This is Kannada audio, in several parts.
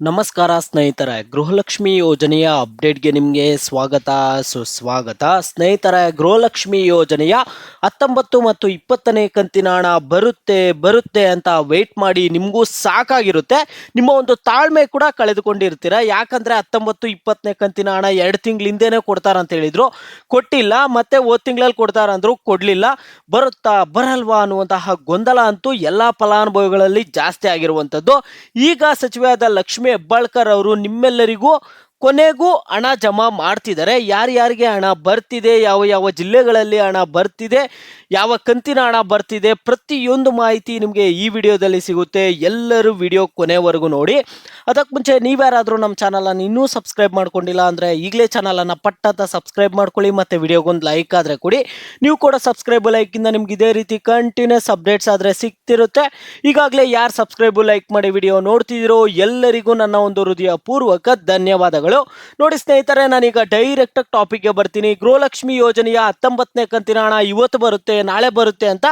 ನಮಸ್ಕಾರ ಸ್ನೇಹಿತರೆ, ಗೃಹಲಕ್ಷ್ಮಿ ಯೋಜನೆಯ ಅಪ್ಡೇಟ್ಗೆ ನಿಮಗೆ ಸ್ವಾಗತ. ಸುಸ್ವಾಗತ ಸ್ನೇಹಿತರೆ, ಗೃಹಲಕ್ಷ್ಮಿ ಯೋಜನೆಯ ಹತ್ತೊಂಬತ್ತು ಮತ್ತು ಇಪ್ಪತ್ತನೇ ಕಂತಿನ ಹಣ ಬರುತ್ತೆ ಬರುತ್ತೆ ಅಂತ ವೆಯ್ಟ್ ಮಾಡಿ ನಿಮಗೂ ಸಾಕಾಗಿರುತ್ತೆ. ನಿಮ್ಮ ಒಂದು ತಾಳ್ಮೆ ಕೂಡ ಕಳೆದುಕೊಂಡಿರ್ತೀರ. ಯಾಕಂದರೆ ಹತ್ತೊಂಬತ್ತು, ಇಪ್ಪತ್ತನೇ ಕಂತಿನ ಹಣ ಎರಡು ತಿಂಗಳಿಂದೇನೆ ಕೊಡ್ತಾರಂತ ಹೇಳಿದರು. ಕೊಟ್ಟಿಲ್ಲ, ಮತ್ತೆ ಓದ್ ತಿಂಗಳಲ್ಲಿ ಕೊಡ್ತಾರಂದ್ರು ಕೊಡಲಿಲ್ಲ. ಬರುತ್ತಾ, ಬರಲ್ವಾ ಅನ್ನುವಂತಹ ಗೊಂದಲ ಅಂತೂ ಎಲ್ಲ ಫಲಾನುಭವಿಗಳಲ್ಲಿ ಜಾಸ್ತಿ ಆಗಿರುವಂಥದ್ದು. ಈಗ ಸಚಿವೆಯಾದ ಲಕ್ಷ್ಮಿ ಹೆಬ್ಬಾಳ್ಕರ್ ಅವರು ನಿಮ್ಮೆಲ್ಲರಿಗೂ ಕೊನೆಗೂ ಹಣ ಜಮಾ ಮಾಡ್ತಿದ್ದಾರೆ. ಯಾರ್ಯಾರಿಗೆ ಹಣ ಬರ್ತಿದೆ, ಯಾವ ಯಾವ ಜಿಲ್ಲೆಗಳಲ್ಲಿ ಹಣ ಬರ್ತಿದೆ, ಯಾವ ಕಂತಿನ ಹಣ ಬರ್ತಿದೆ ಪ್ರತಿಯೊಂದು ಮಾಹಿತಿ ನಿಮಗೆ ಈ ವಿಡಿಯೋದಲ್ಲಿ ಸಿಗುತ್ತೆ. ಎಲ್ಲರೂ ವಿಡಿಯೋ ಕೊನೆವರೆಗೂ ನೋಡಿ. ಅದಕ್ಕೆ ಮುಂಚೆ ನೀವ್ಯಾರಾದರೂ ನಮ್ಮ ಚಾನಲನ್ನು ಇನ್ನೂ ಸಬ್ಸ್ಕ್ರೈಬ್ ಮಾಡ್ಕೊಂಡಿಲ್ಲ ಅಂದರೆ ಈಗಲೇ ಚಾನಲನ್ನು ಪಟ್ಟಂತ ಸಬ್ಸ್ಕ್ರೈಬ್ ಮಾಡ್ಕೊಳ್ಳಿ, ಮತ್ತು ವಿಡಿಯೋಗೊಂದು ಲೈಕ್ ಆದರೆ ಕೊಡಿ. ನೀವು ಕೂಡ ಸಬ್ಸ್ಕ್ರೈಬ್ ಲೈಕಿಂದ ನಿಮ್ಗೆ ಇದೇ ರೀತಿ ಕಂಟಿನ್ಯೂಸ್ ಅಪ್ಡೇಟ್ಸ್ ಆದರೆ ಸಿಗ್ತಿರುತ್ತೆ. ಈಗಾಗಲೇ ಯಾರು ಸಬ್ಸ್ಕ್ರೈಬು ಲೈಕ್ ಮಾಡಿ ವಿಡಿಯೋ ನೋಡ್ತಿದ್ದೀರೋ ಎಲ್ಲರಿಗೂ ನನ್ನ ಒಂದು ಹೃದಯ ಪೂರ್ವಕ ಧನ್ಯವಾದಗಳು ನೋಡಿ ಸ್ನೇಹಿತರೆ, ನಾನೀಗ ಡೈರೆಕ್ಟ್ ಟಾಪಿಕ್ಗೆ ಬರ್ತೀನಿ. ಗೃಹಲಕ್ಷ್ಮಿ ಯೋಜನೆಯ ಹತ್ತೊಂಬತ್ತನೇ ಕಂತಿನ ಹಣ ಇವತ್ತು ಬರುತ್ತೆ, ನಾಳೆ ಬರುತ್ತೆ ಅಂತ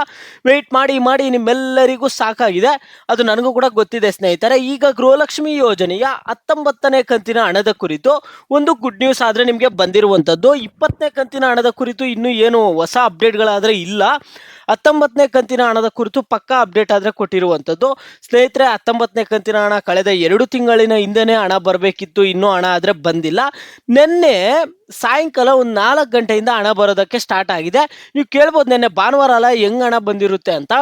ವೆಯ್ಟ್ ಮಾಡಿ ಮಾಡಿ ನಿಮ್ಮೆಲ್ಲರಿಗೂ ಸಾಕಾಗಿದೆ. ಅದು ನನಗೂ ಕೂಡ ಗೊತ್ತಿದೆ ಸ್ನೇಹಿತರೆ. ಈಗ ಗೃಹಲಕ್ಷ್ಮಿ ಯೋಜನೆಯ ಹತ್ತೊಂಬತ್ತನೇ ಕಂತಿನ ಹಣದ ಕುರಿತು ಒಂದು ಗುಡ್ ನ್ಯೂಸ್ ಆದರೆ ನಿಮಗೆ ಬಂದಿರುವಂಥದ್ದು ಇಪ್ಪತ್ತನೇ ಕಂತಿನ ಹಣದ ಕುರಿತು ಇನ್ನೂ ಏನು ಹೊಸ ಅಪ್ಡೇಟ್ಗಳಾದರೆ ಇಲ್ಲ. ಹತ್ತೊಂಬತ್ತನೇ ಕಂತಿನ ಹಣದ ಕುರಿತು ಪಕ್ಕಾ ಅಪ್ಡೇಟ್ ಆದರೆ ಕೊಟ್ಟಿರುವಂಥದ್ದು. ಸ್ನೇಹಿತರೆ, ಹತ್ತೊಂಬತ್ತನೇ ಕಂತಿನ ಹಣ ಕಳೆದ ಎರಡು ತಿಂಗಳಿನ ಹಿಂದೆನೇ ಹಣ ಬರಬೇಕಿತ್ತು. ಇನ್ನೂ ಹಣ ಆದರೆ ಬಂದಿಲ್ಲ. ನಿನ್ನೆ ಸಾಯಂಕಾಲ ಒಂದು ನಾಲ್ಕು ಗಂಟೆಯಿಂದ ಹಣ ಬರೋದಕ್ಕೆ ಸ್ಟಾರ್ಟ್ ಆಗಿದೆ. ನೀವು ಕೇಳ್ಬೋದು ನಿನ್ನೆ ಭಾನುವಾರ ಅಲ್ಲ ಹೆಂಗ್ ಹಣ ಬಂದಿರುತ್ತೆ ಅಂತ.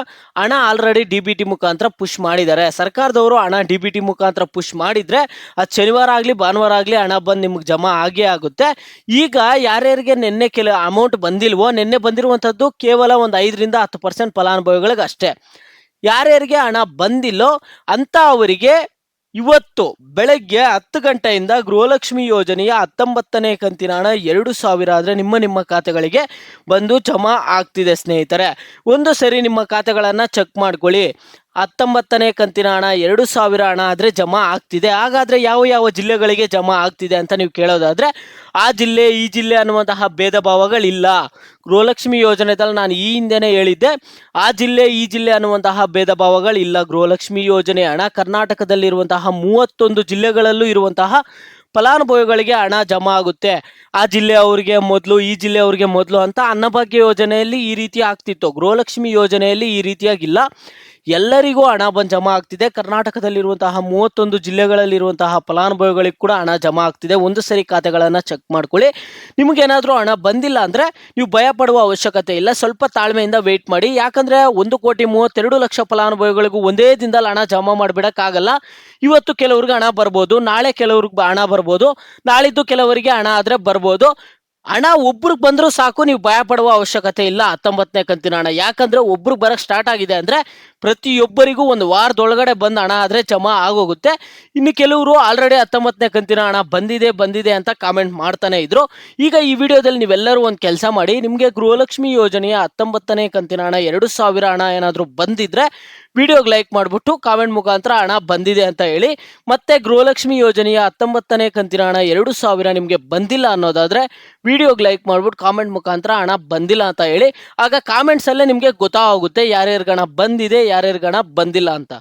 ಹಣ ಆಲ್ರೆಡಿ ಡಿ ಬಿ ಟಿ ಮುಖಾಂತರ ಪುಷ್ ಮಾಡಿದ್ದಾರೆ. ಸರ್ಕಾರದವರು ಹಣ ಡಿ ಬಿ ಟಿ ಮುಖಾಂತರ ಪುಷ್ ಮಾಡಿದ್ರೆ ಅದು ಶನಿವಾರ ಆಗಲಿ, ಭಾನುವಾರ ಆಗಲಿ ಹಣ ಬಂದು ನಿಮ್ಗೆ ಜಮಾ ಆಗೇ ಆಗುತ್ತೆ. ಈಗ ಯಾರ್ಯಾರಿಗೆ ನಿನ್ನೆ ಕೆಲ ಅಮೌಂಟ್ ಬಂದಿಲ್ವೋ, ನಿನ್ನೆ ಬಂದಿರುವಂಥದ್ದು ಕೇವಲ ಒಂದು ಐದರಿಂದ ಹತ್ತು ಪರ್ಸೆಂಟ್ ಫಲಾನುಭವಿಗಳಿಗೆ ಅಷ್ಟೇ. ಯಾರ್ಯಾರಿಗೆ ಹಣ ಬಂದಿಲ್ಲೋ ಅಂತ ಅವರಿಗೆ ಇವತ್ತು ಬೆಳಗ್ಗೆ ಹತ್ತು ಗಂಟೆಯಿಂದ ಗೃಹಲಕ್ಷ್ಮಿ ಯೋಜನೆಯ ಹತ್ತೊಂಬತ್ತನೇ ಕಂತಿನ ಹಣ ಎರಡು ಸಾವಿರ ಆದರೆ ನಿಮ್ಮ ನಿಮ್ಮ ಖಾತೆಗಳಿಗೆ ಬಂದು ಜಮಾ ಆಗ್ತಿದೆ ಸ್ನೇಹಿತರೆ. ಒಂದು ಸರಿ ನಿಮ್ಮ ಖಾತೆಗಳನ್ನು ಚೆಕ್ ಮಾಡ್ಕೊಳ್ಳಿ. ಹತ್ತೊಂಬತ್ತನೇ ಕಂತಿನ ಹಣ, ಎರಡು ಸಾವಿರ ಹಣ ಆದರೆ ಜಮಾ ಆಗ್ತಿದೆ. ಹಾಗಾದರೆ ಯಾವ ಯಾವ ಜಿಲ್ಲೆಗಳಿಗೆ ಜಮಾ ಆಗ್ತಿದೆ ಅಂತ ನೀವು ಕೇಳೋದಾದರೆ, ಆ ಜಿಲ್ಲೆ, ಈ ಜಿಲ್ಲೆ ಅನ್ನುವಂತಹ ಭೇದ ಭಾವಗಳಿಲ್ಲ ಗೃಹಲಕ್ಷ್ಮಿ ಯೋಜನೆದಲ್ಲಿ ನಾನು ಈ ಹಿಂದೆನೇ ಹೇಳಿದ್ದೆ, ಆ ಜಿಲ್ಲೆ, ಈ ಜಿಲ್ಲೆ ಅನ್ನುವಂತಹ ಭೇದ ಭಾವಗಳಿಲ್ಲ ಗೃಹಲಕ್ಷ್ಮಿ ಯೋಜನೆ, ಹಣ ಕರ್ನಾಟಕದಲ್ಲಿರುವಂತಹ ಮೂವತ್ತೊಂದು ಜಿಲ್ಲೆಗಳಲ್ಲೂ ಇರುವಂತಹ ಫಲಾನುಭವಿಗಳಿಗೆ ಹಣ ಜಮಾ ಆಗುತ್ತೆ. ಆ ಜಿಲ್ಲೆ ಅವರಿಗೆ ಮೊದಲು, ಈ ಜಿಲ್ಲೆ ಜಿಲ್ಲೆಯವರಿಗೆ ಮೊದಲು ಅಂತ ಅನ್ನಭಾಗ್ಯ ಯೋಜನೆಯಲ್ಲಿ ಈ ರೀತಿ ಆಗ್ತಿತ್ತು. ಗೃಹಲಕ್ಷ್ಮಿ ಯೋಜನೆಯಲ್ಲಿ ಈ ರೀತಿಯಾಗಿಲ್ಲ. ಎಲ್ಲರಿಗೂ ಹಣ ಬಂದು ಜಮಾ ಆಗ್ತಿದೆ. ಕರ್ನಾಟಕದಲ್ಲಿರುವಂತಹ ಮೂವತ್ತೊಂದು ಜಿಲ್ಲೆಗಳಲ್ಲಿರುವಂತಹ ಫಲಾನುಭವಿಗಳಿಗೆ ಕೂಡ ಹಣ ಜಮಾ ಆಗ್ತಿದೆ. ಒಂದು ಸರಿ ಖಾತೆಗಳನ್ನು ಚೆಕ್ ಮಾಡ್ಕೊಳ್ಳಿ. ನಿಮಗೇನಾದರೂ ಹಣ ಬಂದಿಲ್ಲ ಅಂದರೆ ನೀವು ಭಯ ಪಡುವ ಅವಶ್ಯಕತೆ ಇಲ್ಲ. ಸ್ವಲ್ಪ ತಾಳ್ಮೆಯಿಂದ ವೆಯ್ಟ್ ಮಾಡಿ. ಯಾಕಂದರೆ ಒಂದು ಕೋಟಿ ಮೂವತ್ತೆರಡು ಲಕ್ಷ ಫಲಾನುಭವಿಗಳಿಗೂ ಒಂದೇ ದಿನದಲ್ಲಿ ಹಣ ಜಮಾ ಮಾಡಿಬಿಡೋಕ್ಕಾಗಲ್ಲ. ಇವತ್ತು ಕೆಲವ್ರಿಗೆ ಹಣ ಬರ್ಬೋದು. ನಾಳೆ ಕೆಲವ್ರಿಗೆ ಹಣ ಬರ್ಬೋದು. ನಾಳಿದ್ದು ಕೆಲವರಿಗೆ ಹಣ ಆದರೆ ಬರ್ಬೋದು. ಹಣ ಒಬ್ರಿಗೆ ಬಂದರೂ ಸಾಕು. ನೀವು ಭಯ ಪಡುವ ಅವಶ್ಯಕತೆ ಇಲ್ಲ. ಹತ್ತೊಂಬತ್ತನೇ ಕಂತಿನ ಹಣ. ಯಾಕಂದ್ರೆ ಒಬ್ರಿಗೆ ಬರಕ್ಕೆ ಸ್ಟಾರ್ಟ್ ಆಗಿದೆ ಅಂದರೆ ಪ್ರತಿಯೊಬ್ಬರಿಗೂ ಒಂದು ವಾರದೊಳಗಡೆ ಬಂದ ಹಣ ಆದರೆ ಜಮಾ ಆಗೋಗುತ್ತೆ. ಇನ್ನು ಕೆಲವರು ಆಲ್ರೆಡಿ ಹತ್ತೊಂಬತ್ತನೇ ಕಂತಿನ ಹಣ ಬಂದಿದೆ ಬಂದಿದೆ ಅಂತ ಕಾಮೆಂಟ್ ಮಾಡ್ತಾನೆ ಇದ್ರು. ಈಗ ಈ ವಿಡಿಯೋದಲ್ಲಿ ನೀವೆಲ್ಲರೂ ಒಂದು ಕೆಲಸ ಮಾಡಿ, ನಿಮಗೆ ಗೃಹಲಕ್ಷ್ಮಿ ಯೋಜನೆಯ ಹತ್ತೊಂಬತ್ತನೇ ಕಂತಿನ ಹಣ, ಎರಡು ಸಾವಿರ ಹಣ ಏನಾದರೂ ಬಂದಿದ್ರೆ ವಿಡಿಯೋಗೆ ಲೈಕ್ ಮಾಡಿಬಿಟ್ಟು ಕಾಮೆಂಟ್ ಮುಖಾಂತರ ಹಣ ಬಂದಿದೆ ಅಂತ ಹೇಳಿ. ಮತ್ತೆ ಗೃಹಲಕ್ಷ್ಮಿ ಯೋಜನೆಯ ಹತ್ತೊಂಬತ್ತನೇ ಕಂತಿನ ಹಣ, ಎರಡು ಸಾವಿರ ನಿಮಗೆ ಬಂದಿಲ್ಲ ಅನ್ನೋದಾದರೆ ವಿಡಿಯೋಗೆ ಲೈಕ್ ಮಾಡ್ಬಿಟ್ಟು ಕಾಮೆಂಟ್ ಮುಖಾಂತರ ಹಣ ಬಂದಿಲ್ಲ ಅಂತ ಹೇಳಿ. ಆಗ ಕಾಮೆಂಟ್ಸಲ್ಲೇ ನಿಮಗೆ ಗೊತ್ತಾಗುತ್ತೆ ಯಾರ್ಯಾರಿಗೆ ಹಣ ಬಂದಿದೆ ಯಾರ್ಯಾರಿಗೆ ಹಣ ಬಂದಿಲ್ಲ ಅಂತ.